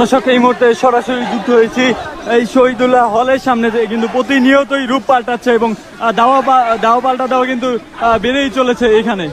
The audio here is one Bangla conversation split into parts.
দর্শক, এই মুহূর্তে সরাসরি যুদ্ধ হয়েছি এই শহীদুল্লাহ হলের সামনে থেকে কিন্তু প্রতিনিয়তই রূপ পাল্টাচ্ছে এবং দাওয়া দাওয়া পাল্টা দেওয়া কিন্তু বেড়েই চলেছে এখানে।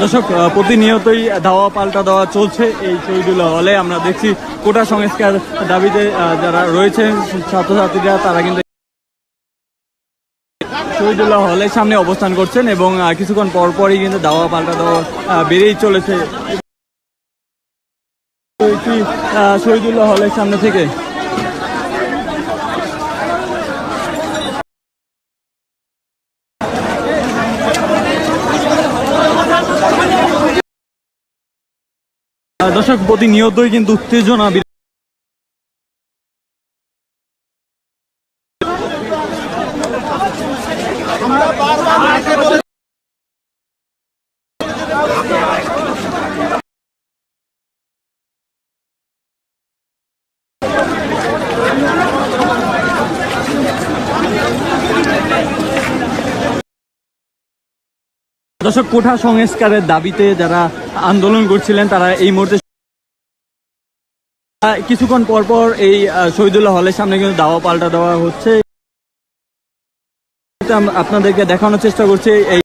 দর্শক প্রতিনিয়তই ধাওয়া পাল্টা দেওয়া চলছে এই শহীদুল্লাহ হলে। আমরা দেখছি কোটা সংস্কার দাবিতে যারা রয়েছেন ছাত্রছাত্রীরা, তারা কিন্তু শহীদুল্লাহ হলের সামনে অবস্থান করছেন এবং কিছুক্ষণ পর পরই কিন্তু দাওয়া পাল্টা দেওয়া বেড়েই চলেছে। শহীদুল্লাহ হলের সামনে থেকে দর্শক প্রতিনিয়তই কিন্তু উত্তেজনা দর্শক, কোঠা সংস্কারের দাবিতে যারা আন্দোলন করছিলেন, তারা এই মুহূর্তে কিছুক্ষণ পরপর পর এই শহীদুল্লাহ হলের সামনে কিন্তু দাওয়া পাল্টা দেওয়া হচ্ছে। আপনাদেরকে দেখানোর চেষ্টা করছি, এই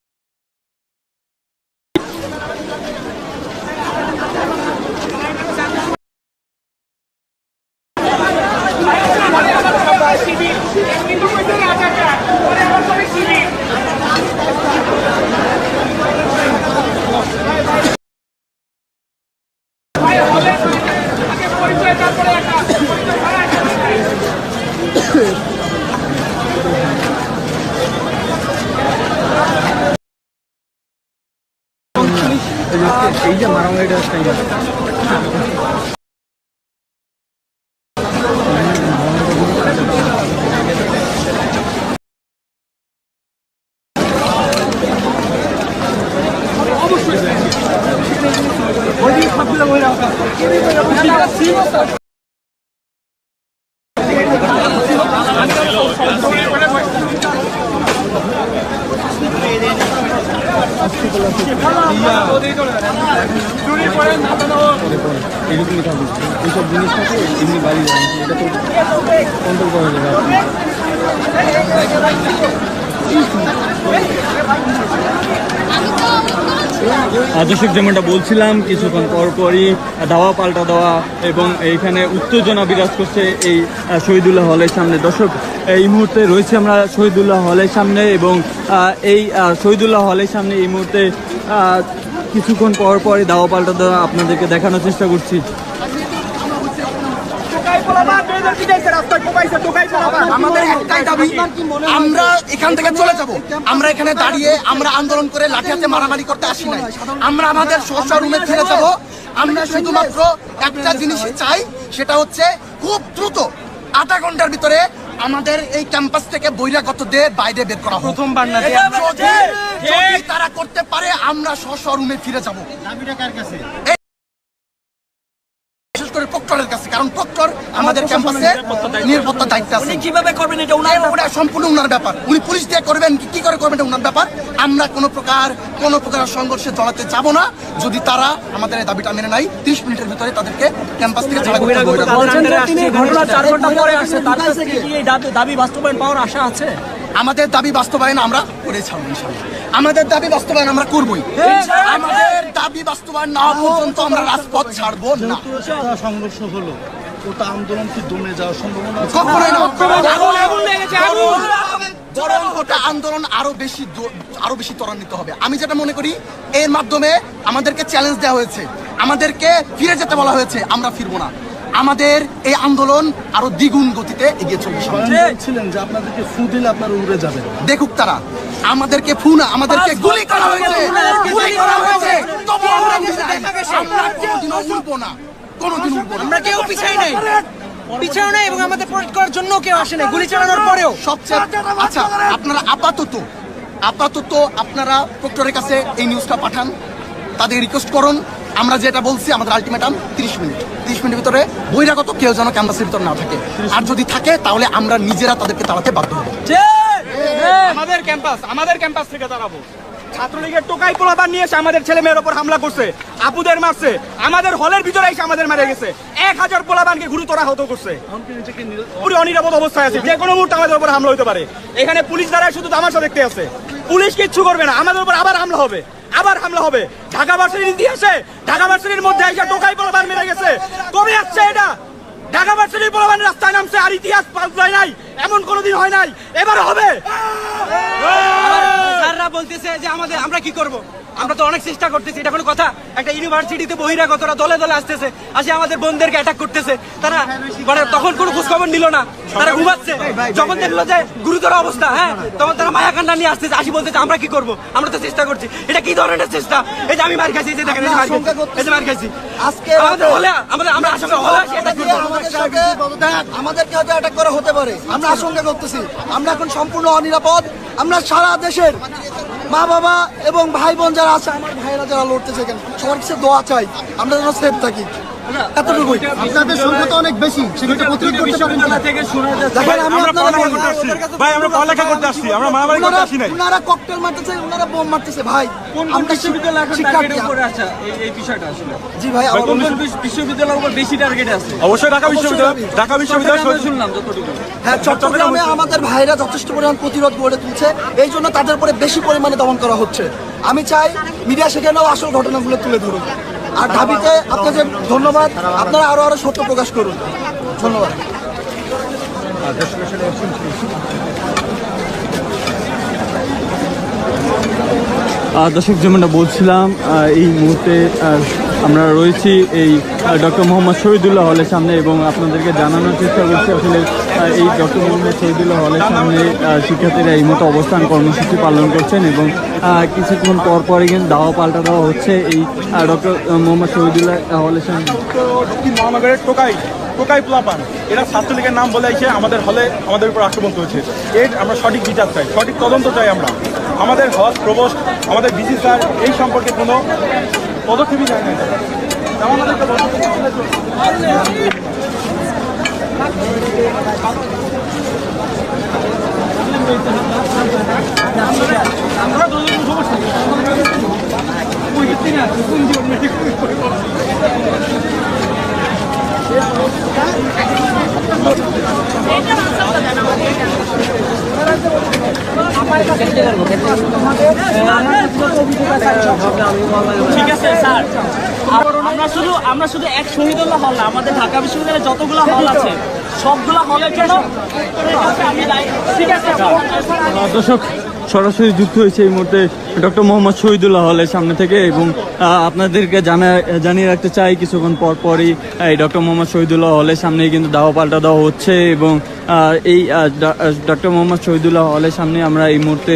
এই যে মারামারিটা এরকমই থাকুক এইসব জিনিস থাকে এমনি বাড়ি যায় এটা তো কন্ট্রোল করা যাবে আপনি আহ, দর্শক, যেমনটা বলছিলাম, কিছুক্ষণ পর পরই দাওয়া পাল্টা দেওয়া এবং এইখানে উত্তেজনা বিরাজ করছে এই শহীদুল্লাহ হলের সামনে। দর্শক, এই মুহূর্তে রয়েছে আমরা শহীদুল্লাহ হলের সামনে এবং এই শহীদুল্লাহ হলের সামনে এই মুহূর্তে কিছুক্ষণ পর পরই দাওয়া পাল্টা দেওয়া আপনাদেরকে দেখানোর চেষ্টা করছি। আমাদের একটাই দাবি আমরা এখান থেকে চলে যাব। আমরা এখানে দাঁড়িয়ে আমরা আন্দোলন করে লাঠি মারামারি করতে আসি নাই। আমরা আমাদের স্বস্ব রুমে ফিরে যাব। আমরা শুধুমাত্র একটা জিনিস চাই সেটা হচ্ছে খুব দ্রুত আধা ঘণ্টার ভিতরে আমাদের এই ক্যাম্পাস থেকে বহিরাগতদের বাইরে বের করা প্রথমবার না যদি তারা করতে পারে আমরা স্বস্ব রুমে ফিরে যাব। আমাদের ক্যাম্পাসে নিরাপত্তার দায়িত্ব। আছে। উনি কীভাবে করবেন এটা উনার ওটা সম্পূর্ণ উনার ব্যাপার। উনি পুলিশ দিয়ে করবেন কি- কি করে করবেন এটা উনার ব্যাপার। আমরা কোনো প্রকার কোনো প্রকার সংঘর্ষে জড়াতে যাব না। যদি তারা আমাদের এই দাবিটা মেনে নেয় তিরিশ মিনিটের ভিতরে তাদেরকে ক্যাম্পাস থেকে ছাড়া করতে হবে। বলছেন যে তিনি ঘটনা চার ঘণ্টা পরে আসছে। তার কাছ থেকে কি এই দাবি- দাবি বাস্তবায়ন পাওয়ার আশা আছে? আমাদের দাবি বাস্তবায়ন আমরা করে ছাড়বো আমাদের দাবি বাস্তবায়ন আমরা করবই। আমাদের দাবি বাস্তবায়ন না পর্যন্ত আমরা রাজপথ ছাড়বো না। সংঘর্ষ হলো ওটা আন্দোলন কি দমে যাওয়ার সম্ভাবনা! বরং ওটা আন্দোলন আরও বেশি আরও বেশি ত্বরান্বিত হবে। আমি যেটা মনে করি এর মাধ্যমে আমাদেরকে চ্যালেঞ্জ দেওয়া হয়েছে। আমাদেরকে ফিরে যেতে বলা হয়েছে আমরা ফিরবো না। আমাদের এই আন্দোলন আরও দ্বিগুণ গতিতে এগিয়ে চলবে বলছিলেন যে আপনাদেরকে ফু দিলে আপনারা উড়ে যাবেন দেখুক তারা আমাদেরকে ফু না আমাদেরকে গুলি করা হয়েছে। গুলি করা হয়েছে। তবু আমরা। আমরা কোনোদিনও উঠবো না। কোনোদিন আমরা কেউ পিছাই নাই। পিছাও নাই এবং আমাদের করার জন্য কেউ আসে নাই। গুলি চালানোর পরেও। সবচেয়ে আচ্ছা আপনারা আপাতত আপাতত আপনারা প্রক্টরের কাছে এই নিউজটা পাঠান। তাদের রিকোয়েস্ট করুন। আমরা যেটা বলছি আমাদের আলটিমেটাম তিরিশ মিনিট। তিরিশ মিনিটের ভিতরে বহিরাগত কেউ যেন ক্যাম্পাসের ভিতরে না থাকে। আর যদি থাকে তাহলে আমরা নিজেরা তাদেরকে তাড়াতে বাধ্য হব। আমাদের ক্যাম্পাস আমাদের ক্যাম্পাস থেকে দাঁড়াবো। ছাত্রলীগের টোকাই পোলাপান নিয়ে এসে আমাদের ছেলে মেয়ের ওপর হামলা করছে আপুদের মারছে, আমাদের হলের ভিতরে এসে আমাদের মারা গেছে। এক হাজার পোলাপানকে গুরুতর আহত করছে। পুরো অনিরাপদ অবস্থায় আছে, যে কোনো মুহূর্তে আমাদের উপর হামলা হতে পারে। এখানে পুলিশ দ্বারা শুধু তামাশা দেখতে আছে। পুলিশ কিচ্ছু করবে না, আমাদের উপর আবার হামলা হবে, আবার হামলা হবে। ঢাকা ভার্সিটির ইতিহাসে, ঢাকা ভার্সিটির মধ্যে এসে টোকাই পোলাপান মেরে গেছে। কবে আসছে এটা? ঢাকা ভার্সিটির পোলাপান রাস্তায় নামছে, আর ইতিহাস পাল্টায় নাই, এমন কোনোদিন হয় নাই এবার হবে। বলতেছে যে আমাদের আমরা কি করব? আমরা তো অনেক চেষ্টা করতেছি এটা কোনো কথা। একটা ইউনিভার্সিটিতে বহিরাগতরা দলে দলে আসতেছে আসে আমাদের বোনদেরকে অ্যাটাক করতেছে। তারা মানে তখন কোনো খোঁজখবর নিল না তারা ঘুমাচ্ছে। যখন দেখল যে গুরুতর অবস্থা হ্যাঁ তখন তারা মায়া কান্না নিয়ে আসতেছে আসি বলতেছে আমরা কি করব? আমরা তো চেষ্টা করছি। এটা কি ধরনের চেষ্টা? এই যে আমি মার খাইছি এই যে দেখেন এই যে মার খাইছি আজকে আমাদের হলে আমাদের আমরা আসলে হলে আমাদেরকে হয়তো অ্যাটাক করা হতে পারে। আমরা আশঙ্কা করতেছি। আমরা এখন সম্পূর্ণ অনিরাপদ। আমরা সারা দেশের মা বাবা এবং ভাই বোন যারা আছে, আমার ভাইয়েরা যারা লড়তেছে এখানে, সবার কাছে দোয়া চাই। আমরা যেন সেফ থাকি। এতটুকুই। আপনাদের সংখ্যা অনেক বেশি সেটা প্রতিরোধ করতে পারেন দেখেন আমি ভাই আমরা পড়ালেখা করতে আসছি। আমরা মারামারি করতে আসি নাই। উনারা ককটেল মারতেছে উনারা বোম মারতেছে ভাই। কোন কোন বিশ্ববিদ্যালয় এখন শিক্ষার্থী। টার্গেটের আছে? এই- এই বিষয়টা আসলে। জি ভাই কোন কোন বিশ্ববিদ্যালয়ের উপর বেশি টার্গেট আছে? অবশ্যই ঢাকা বিশ্ববিদ্যালয় ঢাকা বিশ্ববিদ্যালয় শুনলাম যতটুকু। হ্যাঁ চট্টগ্রামে আমাদের ভাইরা যথেষ্ট পরিমাণ প্রতিরোধ গড়ে তুলছে। এই জন্য তাদের উপরে বেশি পরিমাণে দমন করা হচ্ছে। আমি চাই মিডিয়া সেখানেও আসল ঘটনাগুলো তুলে ধরুন আর ঢাবিতে আপনাদের ধন্যবাদ, আপনারা আরও আরও সত্য প্রকাশ করুন। ধন্যবাদ। দর্শক, যেমনটা বলছিলাম এই মুহূর্তে আমরা রয়েছি এই ডক্টর মোহাম্মদ শহীদুল্লাহ হলের সামনে এবং আপনাদেরকে জানানোর চেষ্টা করছি আসলে এই ডক্টর মোহাম্মদ শহীদুল্লাহ হলের সামনে শিক্ষার্থীরা এই মতো অবস্থান কর্মসূচি পালন করছেন এবং কিছুক্ষণ পর পরই কিন্তু দাওয়া পাল্টা দেওয়া হচ্ছে এই ডক্টর মোহাম্মদ শহীদুল্লাহ হলের দক্ষিণ মহানগরের টোকাই টোকাই প্লাপান, এরা ছাত্রলীগের নাম বলে এসে আমাদের হলে আমাদের উপর আক্রমণ করেছে। এর আমরা সঠিক বিচার চাই, সঠিক তদন্ত চাই আমরা। আমাদের হল প্রবোস্ট, আমাদের বিজি স্যার, এই সম্পর্কে কোনো পদক্ষেপই নেয় নাই। তারা আমাদেরকে বলছে, ঠিক আছে স্যার। আমরা শুধু আমরা শুধু এক শহীদুল্লাহ হল না আমাদের ঢাকা বিশ্ববিদ্যালয়ে যতগুলো হল আছে সবগুলো হলের জন্য ঠিক আছে দর্শক সরাসরি যুক্ত হয়েছে এই মুহূর্তে ডক্টর মোহাম্মদ শহীদুল্লাহ হলের সামনে থেকে এবং আপনাদেরকে জানা, জানিয়ে রাখতে চাই, কিছুক্ষণ পর পরই এই ডক্টর মোহাম্মদ শহীদুল্লাহ হলের সামনেই কিন্তু দাওয়া পাল্টা দেওয়া হচ্ছে এবং এই ডক্টর মোহাম্মদ শহীদুল্লাহ হলের সামনে আমরা এই মুহূর্তে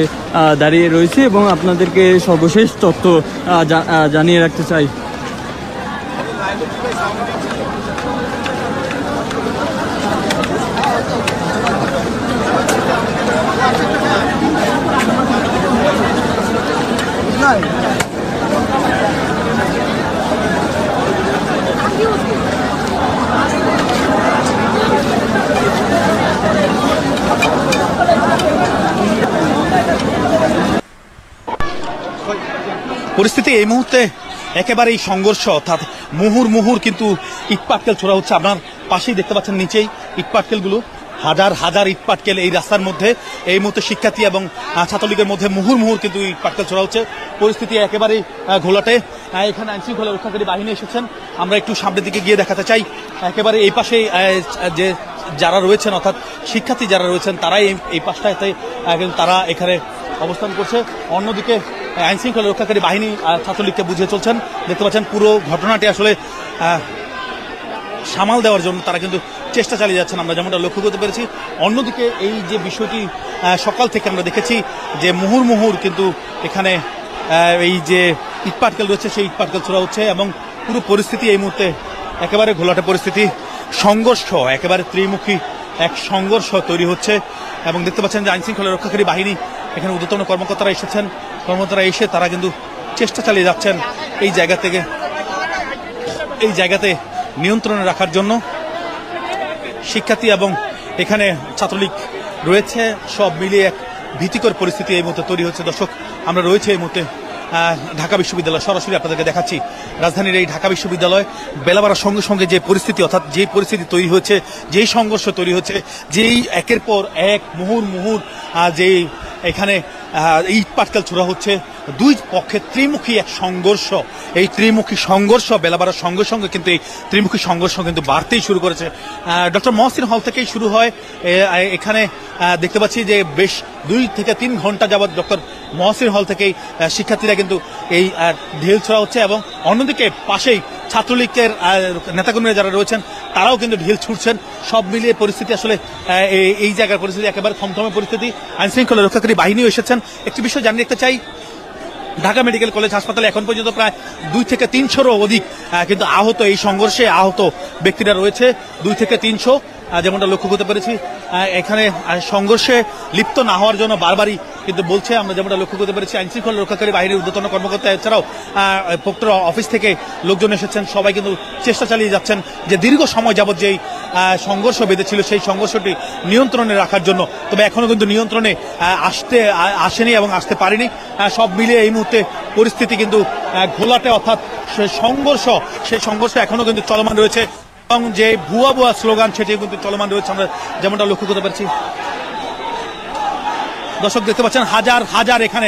দাঁড়িয়ে রয়েছি এবং আপনাদেরকে সর্বশেষ তথ্য জানিয়ে রাখতে চাই। পরিস্থিতি এই মুহূর্তে একেবারেই সংঘর্ষ, অর্থাৎ মুহুর মুহুর কিন্তু ইটপাটকেল ছোড়া হচ্ছে। আপনার পাশেই দেখতে পাচ্ছেন নিচেই ইটপাটকেলগুলো। হাজার হাজার ইট ইটপাটকেল এই রাস্তার মধ্যে, এই মুহূর্তে শিক্ষার্থী এবং ছাত্রলীগের মধ্যে মুহুর মুহুর কিন্তু ইটপাটকেল ছোড়া হচ্ছে। পরিস্থিতি একেবারেই ঘোলাটে। এখানে আইন শৃঙ্খলা রক্ষাকারী বাহিনী এসেছেন। আমরা একটু সামনের দিকে গিয়ে দেখাতে চাই। একেবারে এই পাশে যে যারা রয়েছেন, অর্থাৎ শিক্ষার্থী যারা রয়েছেন, তারাই এই- পাশটাতে তারা এখানে অবস্থান করছে। অন্যদিকে আইন শৃঙ্খলা রক্ষাকারী বাহিনী ছাত্রলীগকে বুঝিয়ে চলছেন। দেখতে পাচ্ছেন পুরো ঘটনাটি আসলে সামাল দেওয়ার জন্য তারা কিন্তু চেষ্টা চালিয়ে যাচ্ছেন, আমরা যেমনটা লক্ষ্য করতে পেরেছি। অন্যদিকে এই যে বিষয়টি সকাল থেকে আমরা দেখেছি যে মুহুর মুহুর কিন্তু এখানে এই যে ইটপাটকেল রয়েছে, সেই ইটপাটকেল ছোড়া হচ্ছে এবং পুরো পরিস্থিতি এই মুহূর্তে একেবারে ঘোলাটে পরিস্থিতি। সংঘর্ষ, একেবারে ত্রিমুখী এক সংঘর্ষ তৈরি হচ্ছে এবং দেখতে পাচ্ছেন যে আইনশৃঙ্খলা রক্ষাকারী বাহিনী এখানে ঊর্ধ্বতন কর্মকর্তারা এসেছেন। কর্মকর্তারা এসে তারা কিন্তু চেষ্টা চালিয়ে যাচ্ছেন এই জায়গা থেকে, এই জায়গাতে নিয়ন্ত্রণে রাখার জন্য শিক্ষার্থী এবং এখানে ছাত্রলীগ রয়েছে, সব মিলিয়ে এক ভীতিকর পরিস্থিতি এই মুহূর্তে তৈরি হচ্ছে। দর্শক, আমরা রয়েছে এই মুহূর্তে ঢাকা বিশ্ববিদ্যালয়। সরাসরি আপনাদেরকে দেখাচ্ছি রাজধানীর এই ঢাকা বিশ্ববিদ্যালয়। বেলা বাড়ার সঙ্গে সঙ্গে যে পরিস্থিতি, অর্থাৎ যে পরিস্থিতি তৈরি হচ্ছে যেই সংঘর্ষ তৈরি হচ্ছে, যেই একের পর এক মুহুর মুহুর যেই এখানে ইট পাটকেল ছোড়া হচ্ছে। দুই পক্ষে ত্রিমুখী এক সংঘর্ষ। এই ত্রিমুখী সংঘর্ষ বেলা বাড়ার সঙ্গে সঙ্গে কিন্তু এই ত্রিমুখী সংঘর্ষ কিন্তু বাড়তেই শুরু করেছে। ডক্টর মহসিন হল থেকেই শুরু হয়। এখানে দেখতে পাচ্ছি যে বেশ দুই থেকে তিন ঘণ্টা যাবৎ ডক্টর মহসিন হল থেকেই শিক্ষার্থীরা কিন্তু এই ঢিল ছোড়া হচ্ছে এবং অন্যদিকে পাশেই ছাত্রলীগের নেতাকর্মীরা যারা রয়েছেন, তারাও কিন্তু ঢিল ছুটছেন। সব মিলিয়ে পরিস্থিতি আসলে এই- জায়গার পরিস্থিতি একেবারে থমথমে পরিস্থিতি। আইন শৃঙ্খলা রক্ষাকারী বাহিনীও এসেছেন। একটি বিষয় জানিয়ে রাখতে চাই, ঢাকা মেডিকেল কলেজ হাসপাতালে এখন পর্যন্ত প্রায় দুই থেকে তিনশোরও অধিক কিন্তু আহত, এই সংঘর্ষে আহত ব্যক্তিরা রয়েছে। দুই থেকে তিনশো যেমনটা লক্ষ্য করতে পেরেছি এখানে সংঘর্ষে লিপ্ত না হওয়ার জন্য বারবারই কিন্তু বলছে, আমরা যেমনটা লক্ষ্য করতে পেরেছি আইন শৃঙ্খলা রক্ষাকারী বাহিনীর ঊর্ধ্বতন কর্মকর্তা, এছাড়াও প্রক্টর অফিস থেকে লোকজন এসেছেন, সবাই কিন্তু চেষ্টা চালিয়ে যাচ্ছেন যে দীর্ঘ সময় যাবৎ যেই সংঘর্ষ বেঁধেছিল, সেই সংঘর্ষটি নিয়ন্ত্রণে রাখার জন্য। তবে এখনও কিন্তু নিয়ন্ত্রণে আসতে আসেনি এবং আসতে পারেনি। সব মিলিয়ে এই মুহূর্তে পরিস্থিতি কিন্তু ঘোলাটে, অর্থাৎ সংঘর্ষ সেই সংঘর্ষ এখনও কিন্তু চলমান রয়েছে। এবং যে ভুয়া ভুয়া স্লোগান, সেটি কিন্তু চলমান রয়েছে। আমরা যেমনটা লক্ষ্য করতে পারছি। দর্শক দেখতে পাচ্ছেন, হাজার হাজার এখানে